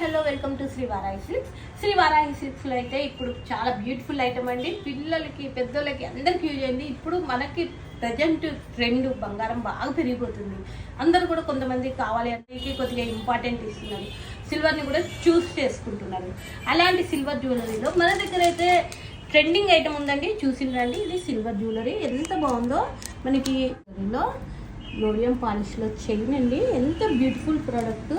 Hello welcome to Sri Varahi silks. Sri Varahi సిల్క్స్లో అయితే ఇప్పుడు చాలా బ్యూటిఫుల్ ఐటమ్ అండి. పిల్లలకి పెద్దోళ్ళకి అందరికి యూజ్ అయింది. ఇప్పుడు మనకి ప్రజెంట్ ట్రెండ్ బంగారం బాగా పెరిగిపోతుంది. అందరూ కూడా కొంతమంది కావాలి అంటే కొద్దిగా ఇంపార్టెంట్ ఇస్తున్నారు. సిల్వర్ని కూడా చూస్ చేసుకుంటున్నారు. అలాంటి సిల్వర్ జ్యువెలరీలో మన దగ్గర అయితే ట్రెండింగ్ ఐటమ్ ఉందండి. చూసిండ్రండి ఇది సిల్వర్ జ్యువెలరీ. ఎంత బాగుందో మనకి లో లోడియం పాలిష్లో చైన్ అండి. ఎంత బ్యూటిఫుల్ ప్రోడక్ట్.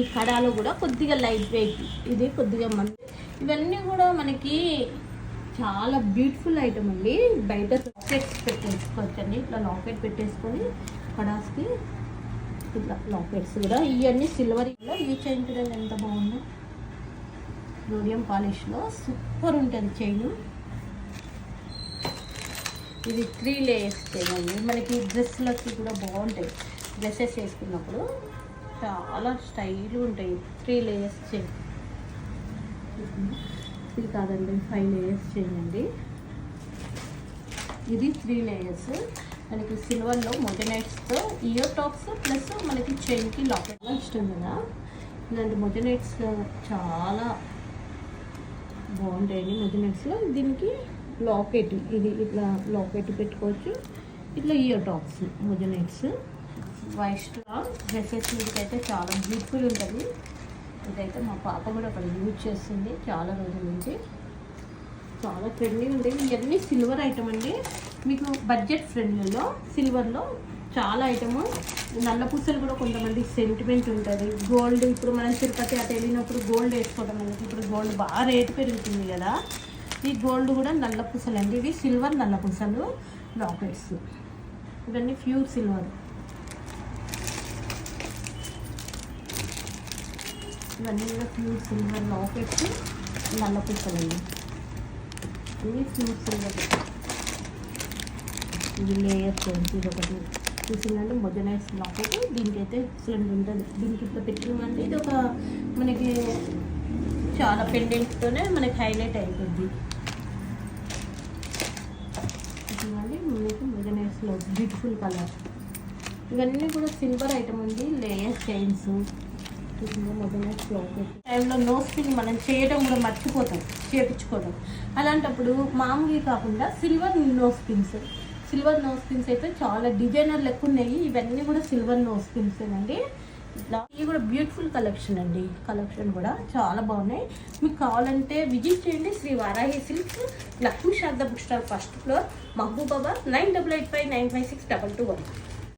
ఈ కడాలో కూడా కొద్దిగా లైట్ వెయిట్ ఇది కొద్దిగా మంది. ఇవన్నీ కూడా మనకి చాలా బ్యూటిఫుల్ ఐటమ్ అండి. బయట లాకెట్స్ పెట్టేసుకోవచ్చండి. ఇట్లా లాకెట్ పెట్టేసుకొని కడాస్కి ఇట్లా లాకెట్స్ కూడా. ఇవన్నీ సిల్వర్ కూడా ఈ చైన్ చూడండి ఎంత బాగుందో. రోడియం పాలిష్లో సూపర్ ఉంటుంది చైన్. ఇది త్రీ లేయర్స్ చైన్ అండి. మనకి డ్రెస్లకి కూడా బాగుంటాయి. డ్రెస్సెస్ వేసుకున్నప్పుడు చాలా స్టైల్ ఉంటాయి. త్రీ లేయర్స్ చేయండి. ఇది కాదండి ఫైవ్ లేయర్స్ చేయండి. ఇది త్రీ లేయర్స్. మనకి సిల్వర్లో మొజనైట్స్తో ఇయర్ టాప్స్ ప్లస్ మనకి చైన్కి లాకెట్. ఇష్టం కదా? ఇలాంటి మొజనైట్స్ చాలా బాగుంటాయండి మొజనైట్స్లో. దీనికి లాకెట్ ఇది ఇట్లా లాకెట్ పెట్టుకోవచ్చు. ఇట్లా ear tops moissanites. White dresses మీదకి అయితే చాలా బ్యూటిఫుల్ ఉంటుంది. ఇదైతే మా పాప కూడా అక్కడ యూజ్ చేస్తుంది చాలా రోజుల నుంచి. చాలా ఫ్రెండ్లీ ఉంది. ఇవన్నీ సిల్వర్ ఐటమ్ అండి. మీకు బడ్జెట్ ఫ్రెండ్లలో సిల్వర్లో చాలా ఐటము నల్ల పూసలు కూడా కొంతమంది సెంటిమెంట్ ఉంటుంది. గోల్డ్ ఇప్పుడు మనం తిరుపతి అటు వెళ్ళినప్పుడు గోల్డ్ వేసుకోవడం అనేది ఇప్పుడు గోల్డ్ బాగా రేటు పెరుగుతుంది కదా. ఈ గోల్డ్ కూడా నల్ల పూసలు అండి ఇవి సిల్వర్ నల్ల పూసలు లాకెట్స్ ఇవన్నీ ప్యూర్ సిల్వర్ ఇవన్నీ కూడా ప్యూర్ సిల్వర్ లాకెట్స్ నల్ల పూసలు అండి ఇవి ప్యూర్ సిల్వర్ ఇవి లేయర్ ఇది ఒకటి చూసిందండి మొజనైట్స్ లాకెట్ దీనికి అయితే ఉంటుంది. దీనికి ఇట్లా పెట్టినామంటే ఇది ఒక మనకి చాలా పెండెంట్తోనే మనకి హైలైట్ అయిపోద్ది. చూడండి మీకు మొజనైట్స్లో బ్యూటిఫుల్ కలర్ ఇవన్నీ కూడా సిల్వర్ ఐటమ్ ఉంది. లేయర్ చైన్స్ టైంలో నో స్పిన్ మనం చేయడం కూడా మర్చిపోతాం చేపించుకోవడం అలాంటప్పుడు మామూలుగా కాకుండా silver no spins silver no spins అయితే చాలా డిజైనర్ లెక్క ఉన్నాయి. ఇవన్నీ కూడా సిల్వర్ నో స్పిన్స్ అండి. ఇట్లా ఇవి కూడా బ్యూటిఫుల్ కలెక్షన్ అండి. కలెక్షన్ కూడా చాలా బాగున్నాయి. మీకు కావాలంటే విజిట్ చేయండి. Sri Varahi silks Lakshmi Sharada book stall first floor Mahabubabad nine double eight five nine five six double two one.